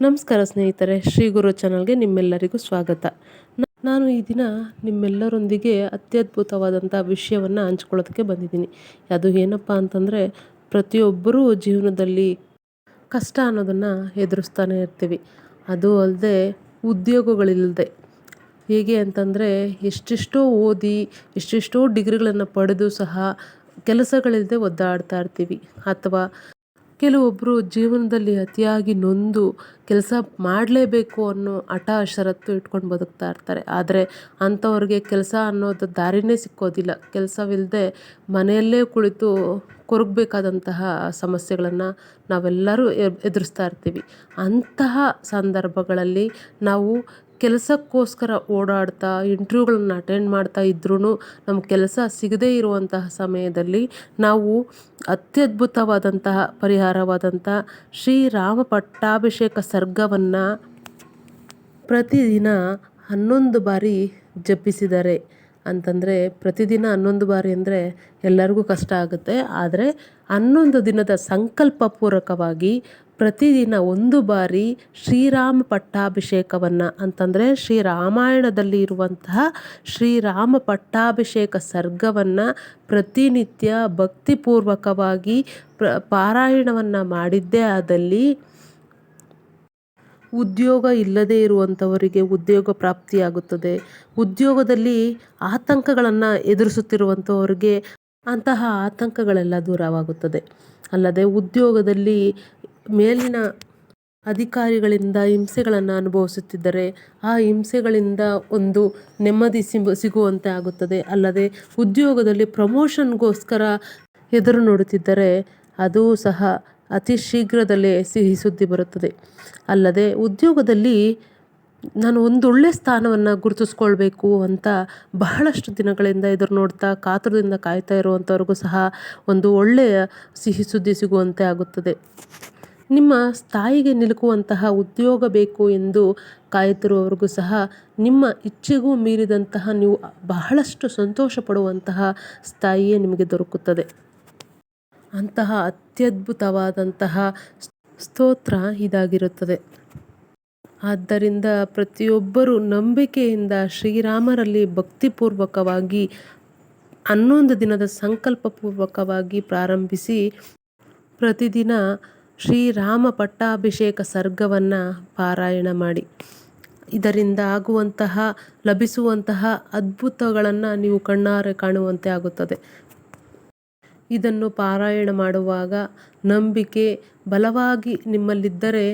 ನಮಸ್ಕಾರ ಸ್ನೇಹಿತರೆ, ಶ್ರೀ ಗುರು ಚಾನಲ್ಗೆ ನಿಮ್ಮೆಲ್ಲರಿಗೂ ಸ್ವಾಗತ. ನಾನು ಈ ದಿನ ನಿಮ್ಮೆಲ್ಲರೊಂದಿಗೆ ಅತ್ಯದ್ಭುತವಾದಂಥ ವಿಷಯವನ್ನು ಹಂಚ್ಕೊಳ್ಳೋದಕ್ಕೆ ಬಂದಿದ್ದೀನಿ. ಅದು ಏನಪ್ಪ ಅಂತಂದರೆ, ಪ್ರತಿಯೊಬ್ಬರೂ ಜೀವನದಲ್ಲಿ ಕಷ್ಟ ಅನ್ನೋದನ್ನು ಎದುರಿಸ್ತಾನೆ ಇರ್ತೀವಿ. ಅದು ಅಲ್ಲದೆ ಉದ್ಯೋಗಗಳಿಲ್ಲದೆ. ಹೇಗೆ ಅಂತಂದರೆ, ಎಷ್ಟೆಷ್ಟೋ ಓದಿ, ಎಷ್ಟೆಷ್ಟೋ ಡಿಗ್ರಿಗಳನ್ನು ಪಡೆದು ಸಹ ಕೆಲಸಗಳಿಲ್ಲದೆ ಒದ್ದಾಡ್ತಾ ಇರ್ತೀವಿ. ಅಥವಾ ಕೆಲವೊಬ್ಬರು ಜೀವನದಲ್ಲಿ ಅತಿಯಾಗಿ ನೊಂದು ಕೆಲಸ ಮಾಡಲೇಬೇಕು ಅನ್ನೋ ಹಠ, ಷರತ್ತು ಇಟ್ಕೊಂಡು ಬದುಕ್ತಾ ಇರ್ತಾರೆ. ಆದರೆ ಅಂಥವ್ರಿಗೆ ಕೆಲಸ ಅನ್ನೋದು ದಾರಿನೇ ಸಿಕ್ಕೋದಿಲ್ಲ. ಕೆಲಸವಿಲ್ಲದೆ ಮನೆಯಲ್ಲೇ ಕುಳಿತು ಕೊರಗಬೇಕಾದಂತಹ ಸಮಸ್ಯೆಗಳನ್ನು ನಾವೆಲ್ಲರೂ ಎದುರಿಸ್ತಾ ಇರ್ತೀವಿ. ಅಂತಹ ಸಂದರ್ಭಗಳಲ್ಲಿ ನಾವು ಕೆಲಸಕ್ಕೋಸ್ಕರ ಓಡಾಡ್ತಾ ಇಂಟ್ರ್ಯೂಗಳನ್ನು ಅಟೆಂಡ್ ಮಾಡ್ತಾ ಇದ್ರೂ ನಮ್ಮ ಕೆಲಸ ಸಿಗದೇ ಇರುವಂತಹ ಸಮಯದಲ್ಲಿ ನಾವು ಅತ್ಯದ್ಭುತವಾದಂತಹ ಪರಿಹಾರವಾದಂಥ ಶ್ರೀರಾಮ ಪಟ್ಟಾಭಿಷೇಕ ಸರ್ಗವನ್ನು ಪ್ರತಿದಿನ ಹನ್ನೊಂದು ಬಾರಿ ಜಪಿಸಿದರೆ. ಅಂತಂದರೆ ಪ್ರತಿದಿನ ಹನ್ನೊಂದು ಬಾರಿ ಅಂದರೆ ಎಲ್ಲರಿಗೂ ಕಷ್ಟ ಆಗುತ್ತೆ. ಆದರೆ ಹನ್ನೊಂದು ದಿನದ ಸಂಕಲ್ಪಪೂರ್ವಕವಾಗಿ ಪ್ರತಿದಿನ ಒಂದು ಬಾರಿ ಶ್ರೀರಾಮ ಪಟ್ಟಾಭಿಷೇಕವನ್ನು ಅಂತಂದರೆ ಶ್ರೀರಾಮಾಯಣದಲ್ಲಿ ಇರುವಂತಹ ಶ್ರೀರಾಮ ಪಟ್ಟಾಭಿಷೇಕ ಸರ್ಗವನ್ನು ಪ್ರತಿನಿತ್ಯ ಭಕ್ತಿಪೂರ್ವಕವಾಗಿ ಪ್ರ ಪಾರಾಯಣವನ್ನು ಮಾಡಿದ್ದೇ ಆದಲ್ಲಿ ಉದ್ಯೋಗ ಇಲ್ಲದೇ ಇರುವಂಥವರಿಗೆ ಉದ್ಯೋಗ ಪ್ರಾಪ್ತಿಯಾಗುತ್ತದೆ. ಉದ್ಯೋಗದಲ್ಲಿ ಆತಂಕಗಳನ್ನು ಎದುರಿಸುತ್ತಿರುವಂಥವರಿಗೆ ಅಂತಹ ಆತಂಕಗಳೆಲ್ಲ ದೂರವಾಗುತ್ತದೆ. ಅಲ್ಲದೆ ಉದ್ಯೋಗದಲ್ಲಿ ಮೇಲಿನ ಅಧಿಕಾರಿಗಳಿಂದ ಹಿಂಸೆಗಳನ್ನು ಅನುಭವಿಸುತ್ತಿದ್ದರೆ ಆ ಹಿಂಸೆಗಳಿಂದ ಒಂದು ನೆಮ್ಮದಿ ಸಿಗುವಂತೆ ಆಗುತ್ತದೆ. ಅಲ್ಲದೆ ಉದ್ಯೋಗದಲ್ಲಿ ಪ್ರಮೋಷನ್ಗೋಸ್ಕರ ಎದುರು ನೋಡುತ್ತಿದ್ದರೆ ಅದು ಸಹ ಅತಿ ಶೀಘ್ರದಲ್ಲೇ ಸಿಹಿ ಸುದ್ದಿ ಬರುತ್ತದೆ. ಅಲ್ಲದೆ ಉದ್ಯೋಗದಲ್ಲಿ ನಾನು ಒಂದೊಳ್ಳೆ ಸ್ಥಾನವನ್ನು ಗುರುತಿಸ್ಕೊಳ್ಬೇಕು ಅಂತ ಬಹಳಷ್ಟು ದಿನಗಳಿಂದ ಎದುರು ನೋಡ್ತಾ ಕಾತುರದಿಂದ ಕಾಯ್ತಾ ಇರುವಂಥವ್ರಿಗೂ ಸಹ ಒಂದು ಒಳ್ಳೆಯ ಸಿಹಿ ಸುದ್ದಿ ಸಿಗುವಂತೆ ಆಗುತ್ತದೆ. ನಿಮ್ಮ ಸ್ಥಾಯಿಗೆ ನಿಲುಕುವಂತಹ ಉದ್ಯೋಗ ಬೇಕು ಎಂದು ಕಾಯುತ್ತಿರುವವರಿಗೂ ಸಹ ನಿಮ್ಮ ಇಚ್ಛೆಗೂ ಮೀರಿದಂತಹ ನೀವು ಬಹಳಷ್ಟು ಸಂತೋಷ ಪಡುವಂತಹ ಸ್ಥಾಯಿಯೇ ನಿಮಗೆ ದೊರಕುತ್ತದೆ. ಅಂತಹ ಅತ್ಯದ್ಭುತವಾದಂತಹ ಸ್ತೋತ್ರ ಇದಾಗಿರುತ್ತದೆ. ಆದ್ದರಿಂದ ಪ್ರತಿಯೊಬ್ಬರೂ ನಂಬಿಕೆಯಿಂದ ಶ್ರೀರಾಮರಲ್ಲಿ ಭಕ್ತಿಪೂರ್ವಕವಾಗಿ ಹನ್ನೊಂದು ದಿನದ ಸಂಕಲ್ಪಪೂರ್ವಕವಾಗಿ ಪ್ರಾರಂಭಿಸಿ ಪ್ರತಿದಿನ ಶ್ರೀರಾಮ ಪಟ್ಟಾಭಿಷೇಕ ಸರ್ಗವನ್ನು ಪಾರಾಯಣ ಮಾಡಿ. ಇದರಿಂದ ಆಗುವಂತಹ, ಲಭಿಸುವಂತಹ ಅದ್ಭುತಗಳನ್ನು ನೀವು ಕಣ್ಣಾರೆ ಕಾಣುವಂತೆ ಆಗುತ್ತದೆ. ಇದನ್ನು ಪಾರಾಯಣ ಮಾಡುವಾಗ ನಂಬಿಕೆ ಬಲವಾಗಿ ನಿಮ್ಮಲ್ಲಿದ್ದರೆ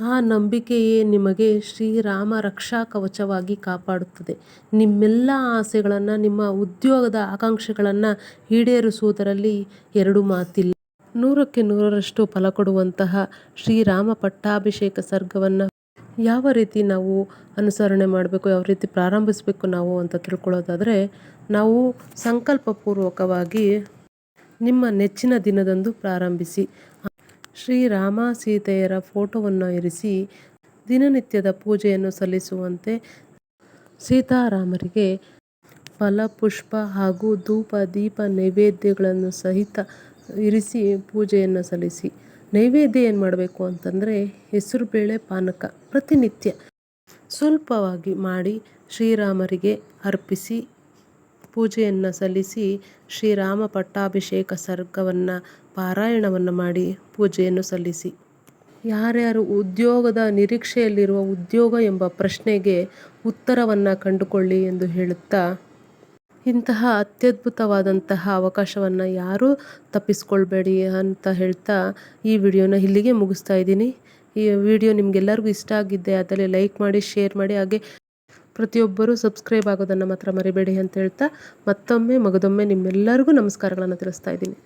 ಆ ನಂಬಿಕೆಯೇ ನಿಮಗೆ ಶ್ರೀರಾಮ ರಕ್ಷಾ ಕವಚವಾಗಿ ಕಾಪಾಡುತ್ತದೆ. ನಿಮ್ಮೆಲ್ಲ ಆಸೆಗಳನ್ನು, ನಿಮ್ಮ ಉದ್ಯೋಗದ ಆಕಾಂಕ್ಷೆಗಳನ್ನು ಈಡೇರಿಸುವುದರಲ್ಲಿ ಎರಡು ಮಾತಿಲ್ಲ. ನೂರಕ್ಕೆ ನೂರರಷ್ಟು ಫಲ ಕೊಡುವಂತಹ ಶ್ರೀರಾಮ ಪಟ್ಟಾಭಿಷೇಕ ಸರ್ಗವನ್ನು ಯಾವ ರೀತಿ ನಾವು ಅನುಸರಣೆ ಮಾಡಬೇಕು, ಯಾವ ರೀತಿ ಪ್ರಾರಂಭಿಸಬೇಕು ನಾವು ಅಂತ ತಿಳ್ಕೊಳ್ಳೋದಾದರೆ, ನಾವು ಸಂಕಲ್ಪಪೂರ್ವಕವಾಗಿ ನಿಮ್ಮ ನೆಚ್ಚಿನ ದಿನದಂದು ಪ್ರಾರಂಭಿಸಿ, ಶ್ರೀರಾಮ ಸೀತೆಯರ ಫೋಟೋವನ್ನು ಇರಿಸಿ, ದಿನನಿತ್ಯದ ಪೂಜೆಯನ್ನು ಸಲ್ಲಿಸುವಂತೆ ಸೀತಾರಾಮರಿಗೆ ಫಲ ಪುಷ್ಪ ಹಾಗೂ ಧೂಪ, ದೀಪ, ನೈವೇದ್ಯಗಳನ್ನು ಸಹಿತ ಇರಿಸಿ, ಪೂಜೆಯನ್ನು ಸಲ್ಲಿಸಿ. ನೈವೇದ್ಯ ಏನು ಮಾಡಬೇಕು ಅಂತಂದರೆ ಹೆಸರುಬೇಳೆ ಪಾನಕ ಪ್ರತಿನಿತ್ಯ ಸ್ವಲ್ಪವಾಗಿ ಮಾಡಿ ಶ್ರೀರಾಮರಿಗೆ ಅರ್ಪಿಸಿ, ಪೂಜೆಯನ್ನು ಸಲ್ಲಿಸಿ ಶ್ರೀರಾಮ ಪಟ್ಟಾಭಿಷೇಕ ಸರ್ಗವನ್ನು, ಪಾರಾಯಣವನ್ನು ಮಾಡಿ ಪೂಜೆಯನ್ನು ಸಲ್ಲಿಸಿ. ಯಾರ್ಯಾರು ಉದ್ಯೋಗದ ನಿರೀಕ್ಷೆಯಲ್ಲಿರುವ ಉದ್ಯೋಗ ಎಂಬ ಪ್ರಶ್ನೆಗೆ ಉತ್ತರವನ್ನು ಕಂಡುಕೊಳ್ಳಿ ಎಂದು ಹೇಳುತ್ತಾ ಇಂತಹ ಅತ್ಯದ್ಭುತವಾದಂತಹ ಅವಕಾಶವನ್ನು ಯಾರೂ ತಪ್ಪಿಸ್ಕೊಳ್ಬೇಡಿ ಅಂತ ಹೇಳ್ತಾ ಈ ವಿಡಿಯೋನ ಇಲ್ಲಿಗೆ ಮುಗಿಸ್ತಾ ಇದ್ದೀನಿ. ಈ ವಿಡಿಯೋ ನಿಮಗೆಲ್ಲರಿಗೂ ಇಷ್ಟ ಆಗಿದ್ದೆ ಅದರಲ್ಲಿ ಲೈಕ್ ಮಾಡಿ, ಶೇರ್ ಮಾಡಿ, ಹಾಗೆ ಪ್ರತಿಯೊಬ್ಬರೂ ಸಬ್ಸ್ಕ್ರೈಬ್ ಆಗೋದನ್ನು ಮಾತ್ರ ಮರಿಬೇಡಿ ಅಂತ ಹೇಳ್ತಾ ಮತ್ತೊಮ್ಮೆ, ಮಗದೊಮ್ಮೆ ನಿಮ್ಮೆಲ್ಲರಿಗೂ ನಮಸ್ಕಾರಗಳನ್ನು ತಿಳಿಸ್ತಾ ಇದ್ದೀನಿ.